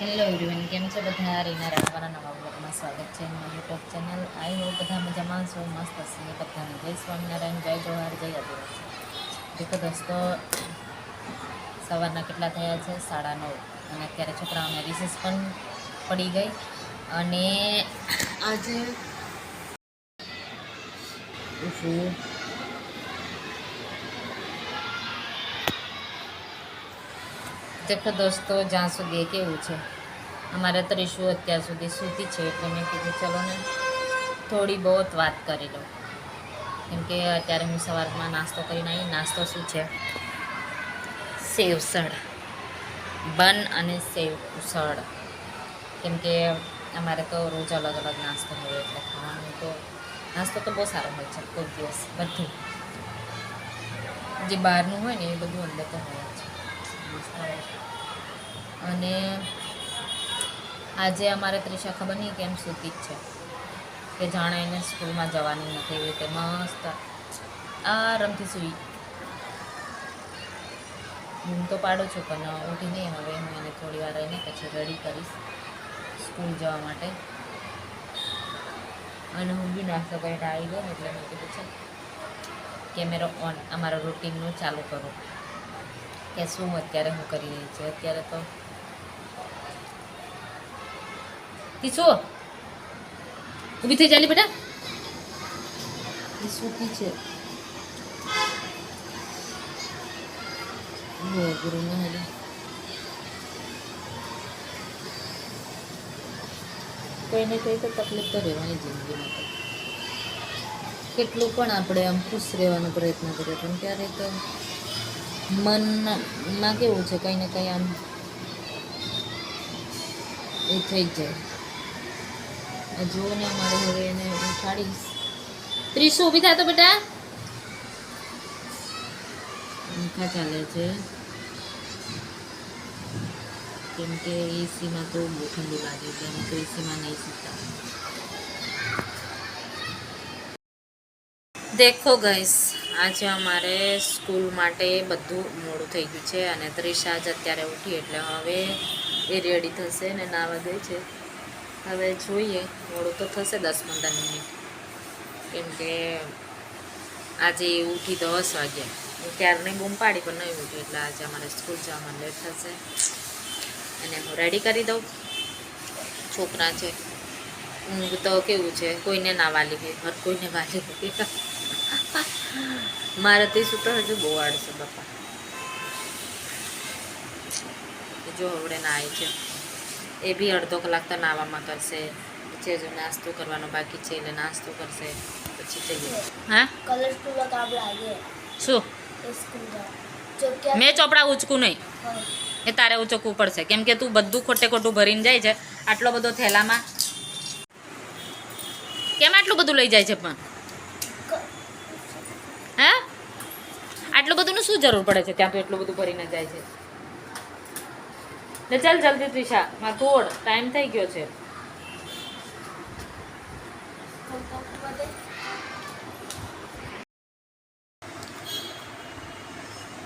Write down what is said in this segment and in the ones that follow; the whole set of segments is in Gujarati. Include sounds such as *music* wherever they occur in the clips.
હેલો એવરીવન કેમ છો બધા? રીના રાણાવાળા નવા બ્લોગમાં સ્વાગત છે મારી યુટ્યુબ ચેનલ. આઈ હોપ બધા મજામાં છો, મસ્ત હશે. બધાને જય સ્વામિનારાયણ, જય જોહાર, જય આદિવાસી. દેખો દોસ્તો, સવારના કેટલા થયા છે? સાડા નવ. અને અત્યારે છોકરાઓને રિસેસ પણ પડી ગઈ. અને આજે શું? દેખો દોસ્તો જ્યાં સુધી કેવું છે. અમારે ત્રીસું અત્યાર સુધી સૂતી છે એટલે મેં કીધું ચલો ને થોડી બહુ વાત કરી લઉં. કેમ કે અત્યારે હું સવારમાં નાસ્તો કરીને આવી નાસ્તો શું છે? સેવસળ બન અને સેવ ઉસળ કેમ કે અમારે તો રોજ અલગ અલગ નાસ્તો હોય એટલે ખાવાનું તો, નાસ્તો તો બહુ સારો હોય છે, કોઈ દિવસ બધું. જે બહારનું હોય ને એ બધું અંદર તો હોય છે. અને આજે અમારે ત્રિષા ખબર નહીં કેમ સૂતી જ છે, કે જાણે એને સ્કૂલમાં જવાનું નથી, એવી રીતે મસ્ત આરામથી સૂઈ હું તો પાડું છું, પણ ઉઠી નહીં, હવે હું એને થોડી વાર રહીને પછી રેડી કરીશ સ્કૂલ જવા માટે. અને હું બી નાસ્તો કરીને આવી ગયો એટલે મેં કીધું છે કેમેરો ઓન અમારા રૂટીનનું ચાલુ કરું. કે શું અત્યારે હું કરી રહી છું? અત્યારે તો કિશો ઊભી થઈ ચાલી બેટા. સૂતી છે. બહુ અઘરું ના કંઈ તો તકલીફ તો રહેવાની જિંદગીમાં કેટલું પણ આપણે આમ ખુશ રહેવાનો પ્રયત્ન કરીએ પણ ક્યારેક મનમાં કેવું છે, કંઈ ને કંઈ આમ એ થઈ જ જાય. આ જુઓ ને અમારે હવે એને ઉઠાડીશ. ત્રીસો ઊભી થાય તો બેટા. પંખા ચાલે છે. કેમ કે એસીમાં તો બહુ ઠંડુ લાગે એટલે અમે તો એસીમાં નહીં સૂતા. દેખો ગઈસ આજે અમારે સ્કૂલ માટે બધું મોડું થઈ ગયું છે અને ત્રિષા જ અત્યારે ઉઠી, એટલે હવે એ રેડી થશે ને નાવા ગઈ છે. હવે જોઈએ, મોડું તો થશે દસ પંદર મિનિટ. કેમ કે આજે ઉઠી દસ વાગ્યા હું ત્યારની બૂમ પાડી પણ નહીં ઉઠી, એટલે આજે અમારે સ્કૂલ જવામાં લેટ થશે. અને હું રેડી કરી દઉં. છોકરા છે. ઊંઘ તો કેવું છે? કોઈને ના વાલી હોય હર કોઈને વાલી હોય. મારે તે શું તો હજુ બહુ આડશે બાપા. જો હવડે નાય છે. એ બી અડધો કલાક તો નાવામાં કરશે. પછી હજુ નાસ્તો કરવાનો બાકી છે એટલે નાસ્તો કરશે. પછી જઈએ. હા? શું? મેં ચોપડા ઉચકું નહીં. એ તારે ઉચકવું પડશે. કેમ કે તું બધું ખોટે ખોટું ભરીને જાય છે. આટલો બધો થેલામાં. કેમ આટલું બધું લઈ જાય છે પણ ક- હે આટલું શું જરૂર પડે છે ત્યાં તો એટલું બધું ભરીને જાય છે? ને ચાલ જલ્દી ત્રિષા, માં તોડ ટાઈમ થઈ ગયો છે.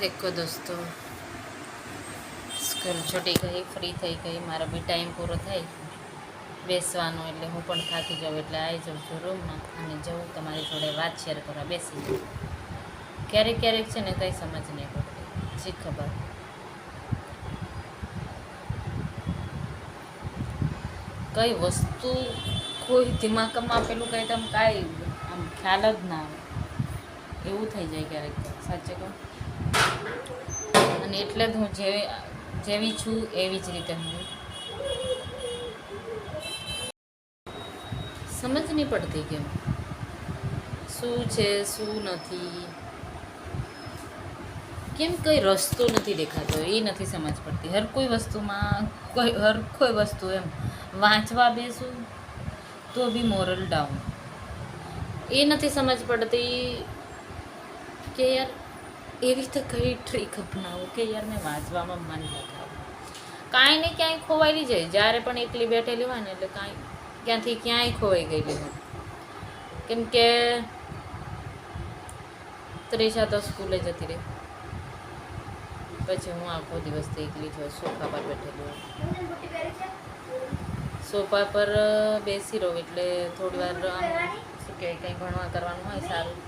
દેખો દોસ્તો, સ્કૂલ છૂટી ગઈ ફ્રી થઈ ગઈ, મારો બી ટાઈમ પૂરો થઈ બેસવાનો એટલે હું પણ થાકી જાઉં, એટલે આવી જાઉં છું રૂમમાં અને જવું તમારી જોડે વાત શેર કરવા બેસી જાઉં. ક્યારેક ક્યારેક છે ને કંઈ સમજ નહીં પડતી. જી, ખબર. કઈ વસ્તુ કોઈ દિમાગમાં પેલું કંઈ તમે કાંઈ આમ ખ્યાલ જ ના આવે. એવું થઈ જાય ક્યારેક સાચે કહું? અને એટલે જ હું જેવી જેવી છું એવી જ રીતે હું. સમજ નહીં પડતી કેમ? શું છે, શું નથી? કેમ કંઈ રસ્તો નથી દેખાતો એ નથી સમજ પડતી. હર કોઈ વસ્તુમાં કોઈ, હર કોઈ વસ્તુ એમ વાંચવા બેસું તો બી મોરલ ડાઉન. એ નથી સમજ પડતી કે યાર એવી તો કઈ ટ્રીક અપનાવું કે યાર મેં વાંચવામાં મન લગાવું કાંઈ ને ક્યાંય ખોવાયેલી જાય. જ્યારે પણ એકલી બેઠેલી હોય ને એટલે કાંઈ ક્યાંથી ક્યાંય ખોવાઈ ગયેલી હોય. કેમ કે ત્રેસા તો સ્કૂલે જતી રહી. પછી હું આખો દિવસ એકલી જ સોફા પર બેઠેલી હોઉં સોફા પર બેસી રહું એટલે થોડી વાર શું કહેવાય, કંઈ ભણવા કરવાનું હોય સારું.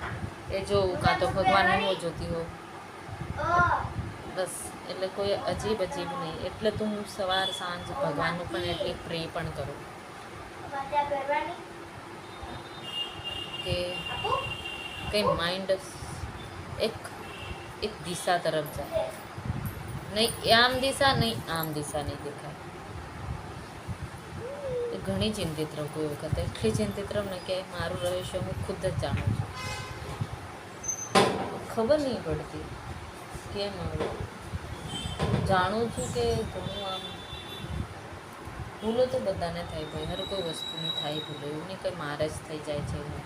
એ જોઉં કાં તો ભગવાનનું હું જોતી હોઉં. બસ, એટલે કોઈ અજીબ અજીબ નહીં. એટલે તો હું સવાર, સાંજ ભગવાનનું પણ એટલી પ્રે પણ કરું. કે કંઈ માઇન્ડ એક એક દિશા તરફ જાય. નહીં, આમ દિશા નહીં, આમ દિશા નહીં દેખાય. ઘણી ચિંતિત રહું કોઈ વખત. એટલી ચિંતિત રહું ને કે મારું રહસ્ય હું ખુદ જ જાણું છું. ખબર નહીં પડતી કેમ આવું. જાણું છું કે ઘણું આમ ભૂલો તો બધાને થાય, ભાઈ, હર કોઈ વસ્તુની થાય ભૂલો. એવું નહીં કંઈ મારે જ થઈ જાય છે.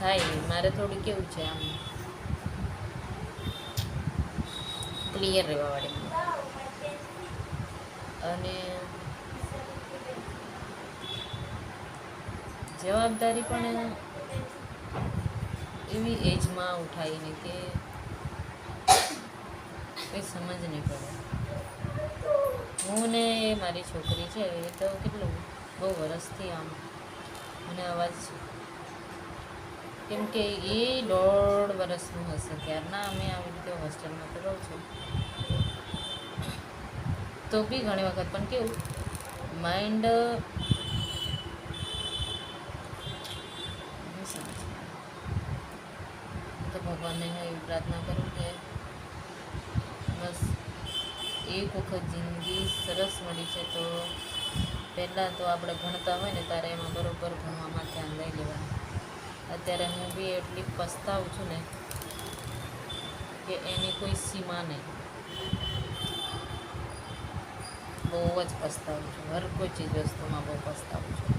થાય, મારે થોડું કેવું છે આમ. ક્લિયર રહેવાવાળી અને જવાબદારી પણ એવી એજમાં ઉઠાવી ને કે કંઈ સમજ નહીં પડે. હું ને મારી છોકરી છે, એ તો કેટલું, બહુ વરસથી આમ મને અવાજ કેમ કે એ દોઢ વર્ષનું હશે. ત્યારના અમે આવી રીતે હોસ્ટેલમાં તો રહું છું. તો બી ઘણી વખત પણ કેવું માઇન્ડ તો ભગવાનને એવી પ્રાર્થના કરું કે બસ એક વખત જિંદગી સરસ મળી છે તો પહેલાં તો આપણે ભણતા હોય ને ત્યારે એમાં બરોબર ભણવામાં ધ્યાન લઈ લેવાનું. અત્યારે હું બી એટલી પસ્તાવું છું ને કે એની કોઈ સીમા નહીં. બહુ જ પસ્તાવું છું. હર કોઈ ચીજ વસ્તુમાં બહુ પસ્તાવું છું.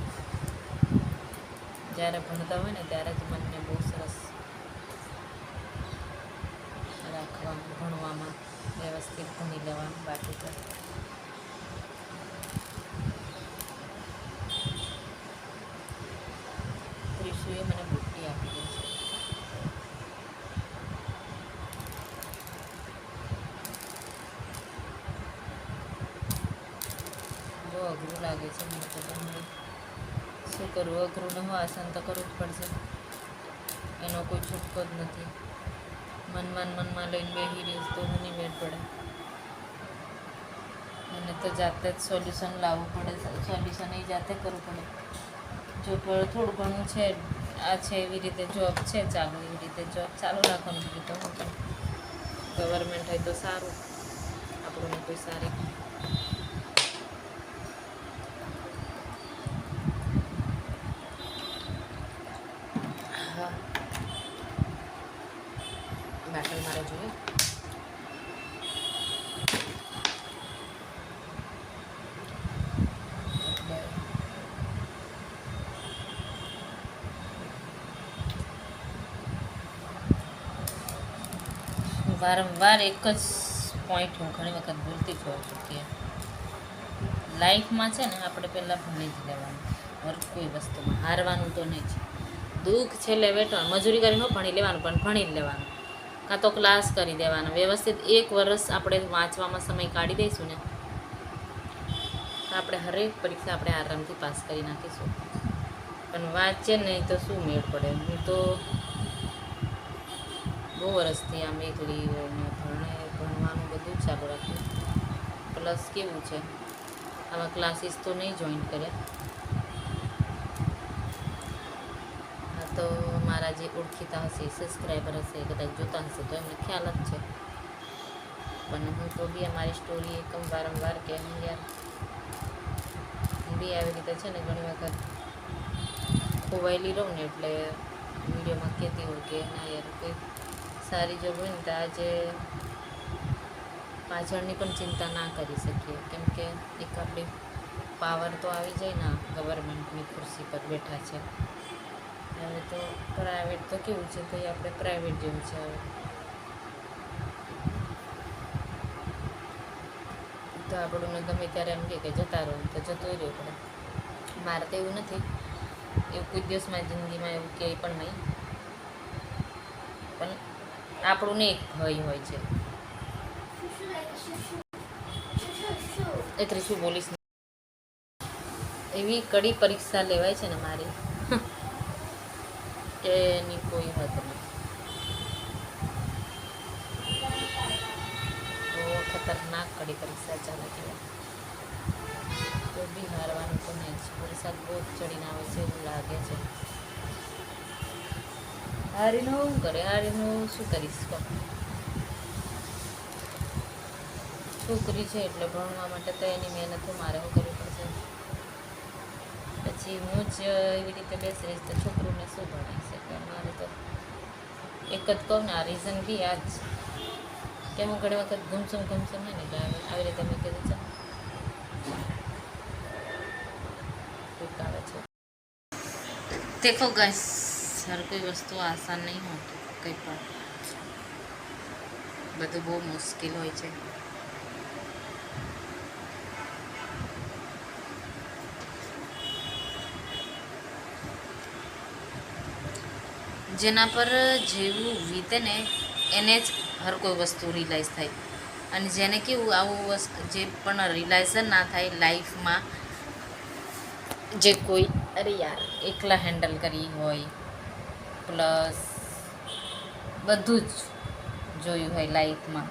જ્યારે ભણતા હોય ને ત્યારે જ મનને બહુ સરસ રાખવાનું, ભણવામાં વ્યવસ્થિત ભણી લેવાનું બાકી તો ત્રિશુએ મને બુટ્ટી આપી દે છે બહુ અઘરું લાગે છે. મને તો તમને શું કરવું? અઘરું ન હોય, આસન તો કરવું જ પડશે. એનો કોઈ છૂટકો જ નથી. મનમાં મનમાં લઈને બેસી રહીશ તો નહીં મેળ પડે. અને તો જાતે જ સોલ્યુશન લાવવું પડે. સોલ્યુશન એ જાતે કરવું પડે. જો થોડું ઘણું છે, આ છે એવી રીતે જોબ છે, ચાલુ એવી રીતે જોબ ચાલુ રાખવાનું. તો હું ગવર્મેન્ટ હોય તો સારું. આપણને કોઈ સારી હા બેટલ મારે જોઈએ એટલે વારંવાર એક જ પોઈન્ટ હું ઘણી વખત ભૂલતી જોઉં છું કે લાઈફમાં છે ને આપણે પહેલાં ભણી જ લેવાનું. કોઈ વસ્તુમાં. હારવાનું તો નહીં છે. દુઃખ છેલ્લે વેઠવાનું. મજૂરી કરીને ભણી લેવાનું, પણ ભણી જ લેવાનું. કાં તો ક્લાસ કરી દેવાનો. વ્યવસ્થિત એક વર્ષ આપણે વાંચવામાં સમય કાઢી દઈશું ને આપણે હરેક પરીક્ષા આપણે આરામથી પાસ કરી નાખીશું. પણ વાંચે નહીં તો શું મેળ પડે? હું તો બહુ વર્ષથી આમ એકલી ભણે, ભણવાનું બધું ચાલુ રાખ્યું. પ્લસ કેવું છે? આવા ક્લાસીસ તો નહીં જોઈન કર્યા. હા તો મારા જે ઓળખીતા હશે સબસ્ક્રાઈબર હશે કદાચ જોતા હશે, તો એમને ખ્યાલ જ છે. પણ હું તો બી અમારી સ્ટોરી એકમ વારંવાર કે હું યાર. હું બી આવી રીતે છે ને ઘણી વખત ખોવાયેલી રહું ને એટલે વિડીયોમાં કહેતી હોય કે ના યાર કંઈ સારી જોબ હોય ને, તો આજે પાછળની પણ ચિંતા ના કરી શકીએ. કેમ કે એક આપણી પાવર તો આવી જાય ને ગવર્મેન્ટની ખુરશી પર બેઠા છે. હવે તો પ્રાઇવેટ તો કેવું છે, તો આપણે પ્રાઇવેટ જેવું છે હવે. તો આપણને ગમે ત્યારે એમ કે જતા રહો, તો જતો રહ્યો પડે મારે તો એવું નથી. એવું કોઈ દિવસ મારી જિંદગીમાં એવું ક્યાંય પણ નહીં. પણ આપણું ને એક ભય હોય છે. શું શું બોલીશ? એવી કડી પરીક્ષા લેવાય છે ને મારી. કે એની કોઈ હદ નહીં. ખતરનાક કડી પરીક્ષા ચાલે છે. તો બી હારવાનું તો નહીં વરસાદ બહુ ચડીને આવે છે એવું લાગે છે. હારીનું શું કરે હારીનું શું કરીશ છોકરી છે એટલે ભણવા માટે તો એની મહેનત મારે શું કરવી પડશે. પછી હું જ એવી રીતે બેસી રહીશ તો છોકરીને શું ભણાવીશ એટલે મારે તો એક જ કહું ને, આ રીઝન બી આ જ. કે હું ઘણી વખત ગુમસમ ઘૂમસમ હોય ને એટલે આવી રીતે મેં કીધું છે. દેખો ગાઈસ હર કોઈ વસ્તુ આસાન નહીં હોતું, કંઈ પણ. બધું બહુ મુશ્કેલ હોય છે. જેના પર જેવું વીતે ને, એને જ હર કોઈ વસ્તુ રિલાઇઝ થાય. અને જેને કેવું આવું વસ્તુ, જે પણ રિલાઇઝ ના થાય લાઈફમાં જે કોઈ, અરે યાર, એકલા હેન્ડલ કરી હોય પ્લસ બધું જ જોયું હોય લાઈફમાં.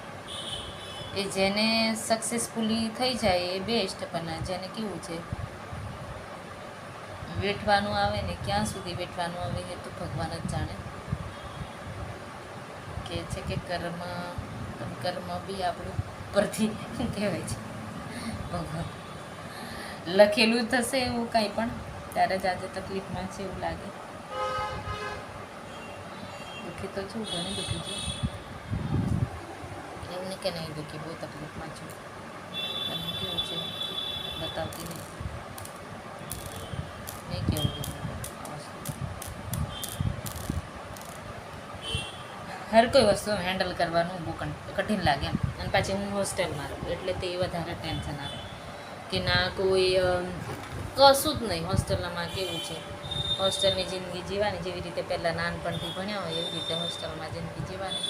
એ જેને સક્સેસફુલી થઈ જાય એ બેસ્ટ પણ જેને કેવું છે? વેઠવાનું આવે ને, ક્યાં સુધી વેઠવાનું આવે એ તો ભગવાન જ જાણે. કે છે કે કર્મ કર્મ બી આપણું પરથી *laughs* કહેવાય છે. ભગવાન. લખેલું થશે એવું કાંઈ પણ, ત્યારે જ આજે તકલીફમાં છે એવું લાગે. દુઃખી તો છું ઘણી દુઃખી છું એવું નહીં કે નહીં દુઃખી બહુ તકલીફમાં છું. અને કેવું છે, બતાવતી નહીં. નહીં કેવું હર કોઈ વસ્તુ હેન્ડલ કરવાનું બહુ કઠિન લાગે. અને પાછી હું હોસ્ટેલમાં રહું, એટલે તે વધારે ટેન્શન આવે. કે ના કોઈ કશું જ નહીં. હોસ્ટેલમાં કેવું છે હોસ્ટેલની જિંદગી જીવાની જેવી રીતે પહેલાં નાનપણથી ભણ્યા હોય, એવી રીતે હોસ્ટેલમાં જિંદગી જીવાની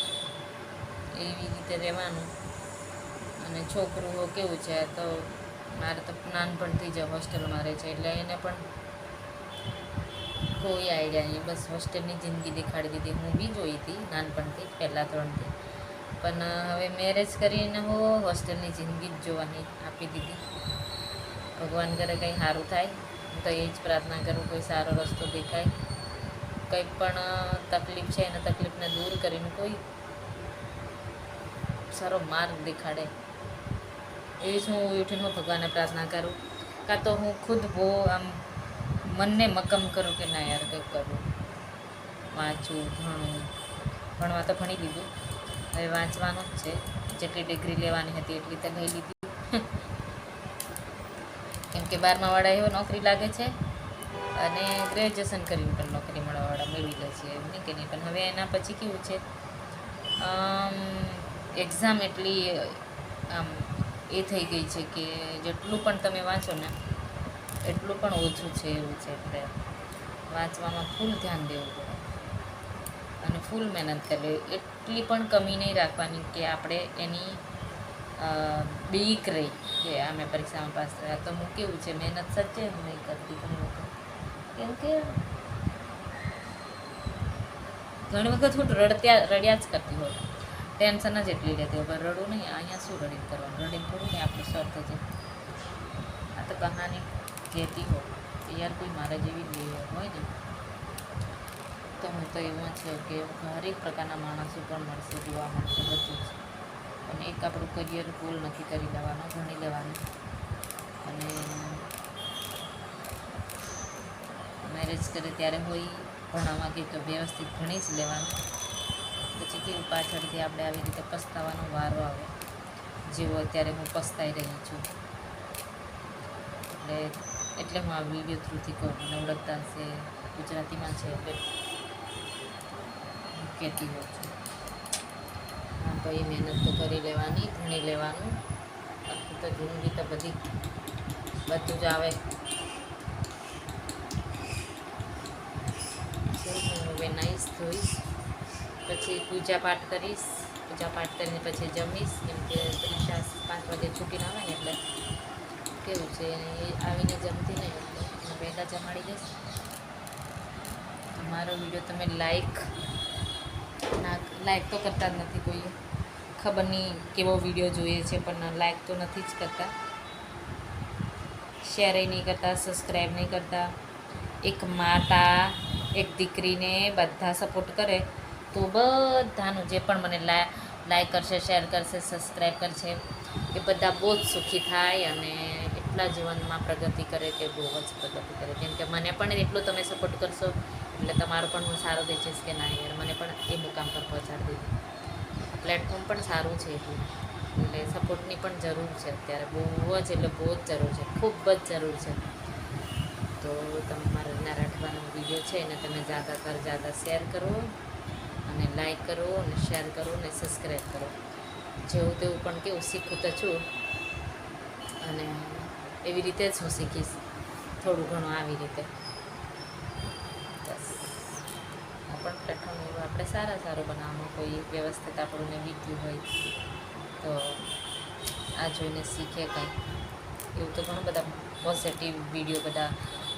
એવી રીતે રહેવાનું. અને છોકરું કેવું છે, તો મારે તો નાનપણથી જ હોસ્ટેલમાં રહે છે, એટલે એને પણ કોઈ આઈડિયા નહીં. બસ હોસ્ટેલની જિંદગી દેખાડી દીધી. હું બી જોઈ હતી, નાનપણથી પહેલાં ધોરણથી પણ હવે મેરેજ કરીને હો, હોસ્ટેલની જિંદગી જ જોવાની આપી દીધી. ભગવાન કરે કંઈ સારું થાય. તો એ જ પ્રાર્થના કરું, કોઈ સારો રસ્તો દેખાય. કંઈ પણ તકલીફ છે એને તકલીફને દૂર કરીને કોઈ સારો માર્ગ દેખાડે. એવી જ હું ઉઠીને હું ભગવાનને પ્રાર્થના કરું. કાં તો હું ખુદ બહુ આમ મનને મક્કમ કરું કે ના યાર કંઈક કરું વાંચું, ભણું. ભણવા તો ભણી લીધું. હવે વાંચવાનું જ છે. જેટલી ડિગ્રી લેવાની હતી એટલી તો લઈ લીધી. કે બારમાવાળા એવો નોકરી લાગે છે અને ગ્રેજ્યુએશન કરીને પણ નોકરી મળવાવાળા મેળવી લે છે, એમ નહીં કે નહીં? પણ હવે એના પછી કેવું છે? એક્ઝામ એટલી, આમ, એ થઈ ગઈ છે કે જેટલું પણ તમે વાંચો ને, એટલું પણ ઓછું છે એવું છે એટલે વાંચવામાં ફૂલ ધ્યાન દેવું પડે. અને ફૂલ મહેનત કરવી, એટલી પણ કમી નહીં રાખવાની કે આપણે એની બીક રહી કે અમે પરીક્ષામાં પાસ થયા. તો હું કેવું છે, મહેનત સચ્ચે હું નહીં કરતી ઘણી વખત. કેમ કે ઘણી વખત હું રડત્યા, રડ્યા જ કરતી હોય ટેન્શન જ એટલી રહેતી હોય. પણ રડું નહીં, અહીંયા શું રડીને કરવાનું? રડીને થોડું નહીં, આપણું સ્વાર્થ છે. આ તો કહાની કહેતી હો કે યાર કોઈ મારા જેવી જ હોય ને. તો હું તો એવું છે કે હરેક પ્રકારના માણસો પણ મળશે, જોવા મળશે, બધું જ. અને એક આપણું કરિયર ગોલ નક્કી કરી લેવાનો ભણી લેવાનું. અને મેરેજ કરે ત્યારે હોય ભણવા કે તો વ્યવસ્થિત ભણી જ લેવાનું. પછી કેવું પાછળથી આપણે આવી રીતે પસ્તાવાનો વારો આવે, જેવો અત્યારે હું પસ્તાઈ રહી છું. એટલે એટલે હું આ વીડિયો થ્રુથી કહું મને છે, ગુજરાતીમાં છે, એટલે હું કહેતી હોઉં છું. તો મહેનત તો કરી લેવાની, ભણી લેવાનું. બાકી તો જિંદગી તો બધી બધું જ આવે. હવે નાઈશ ધોઈશ, પછી પૂજા પાઠ કરીશ, પૂજા પાઠ કરીને પછી જમીશ, કેમ કે પરીક્ષા પાંચ વાગે છૂટીને આવે ને એટલે કેવું છે એ આવીને જમતી નહીં એટલે પહેલાં જમાડી દઈશ. મારો વીડિયો તમે લાઈક ના લાઈક તો કરતા જ નથી કોઈ. ખબર નહીં કેવો વીડિયો જોઈએ છે પણ લાઈક તો નથી જ કરતા. શેર નહીં કરતા સબસ્ક્રાઈબ નહીં કરતા. એક માતા, એક દીકરીને બધા સપોર્ટ કરે તો બધાનું જે પણ મને લાઈક કરશે શેર કરશે સબસ્ક્રાઈબ કરશે, એ બધા બહુ જ સુખી થાય અને એટલા જીવનમાં પ્રગતિ કરે કે બહુ જ પ્રગતિ કરે. કેમ કે મને પણ એટલો તમે સપોર્ટ કરશો એટલે તમારો પણ હું સારો દેખીશ કે ના યાર, મને પણ એ મુકામ પર પહોંચાડી દીધું પ્લેટફોર્મ પણ સારું છે એટલું એટલે સપોર્ટની પણ જરૂર છે અત્યારે. બહુ જ એટલે બહુ જ જરૂર છે. ખૂબ જ જરૂર છે. તો તમે મારા ના રાઠવાનો વીડિયો છે એને તમે જ્યાદા કર જ્યાદા શેર કરો અને લાઈક કરો અને શેર કરો અને સબસ્ક્રાઈબ કરો. જેવું તેવું પણ કેવું શીખું તો છું. અને એવી રીતે જ હું શીખીશ. થોડું ઘણું આવી રીતે બસ આ પણ પ્લેટફોર્મ એવું આપણે સારા સારું બનાવવાનું કોઈ વ્યવસ્થિત આપણને વીત્યું હોય તો આ જોઈને શીખે કંઈ. એવું તો ઘણું બધા પોઝિટિવ વીડિયો બધા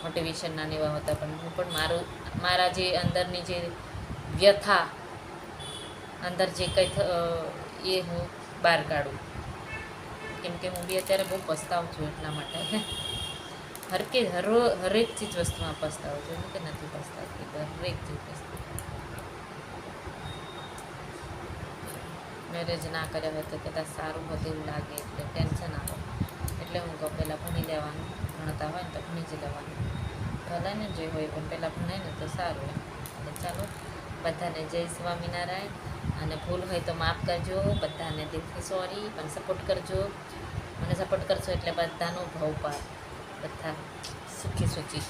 મોટિવેશનના એવા હતા, પણ હું પણ મારું, મારા જે અંદરની જે વ્યથા, અંદર જે કંઈ એ હું બહાર કાઢું. કેમ કે હું બી અત્યારે બહુ પસ્તાવું છું એટલા માટે. હર કે હરો, હરેક ચીજ વસ્તુમાં પસ્તાવો છે. કે નથી પસ્તાવતી દરેક ચીજ વસ્તુ. મેરેજ ના કર્યા હોય તો કદાચ સારું હોત એવું લાગે, એટલે ટેન્શન આવે. એટલે હું કહું, પહેલાં ભણી લેવાનું. ભણતા હોય ને તો ભણી જ લેવાનું. ભલે જે હોય, પણ પહેલાં ભણાય ને તો સારું એમ. એટલે ચાલો, બધાને જય સ્વામિનારાયણ. અને ભૂલ હોય તો માફ કરજો. બધાને દિલથી સોરી પણ સપોર્ટ કરજો. મને સપોર્ટ કરશો એટલે બધાનો ભાવ પાર બધા સુખી સુખી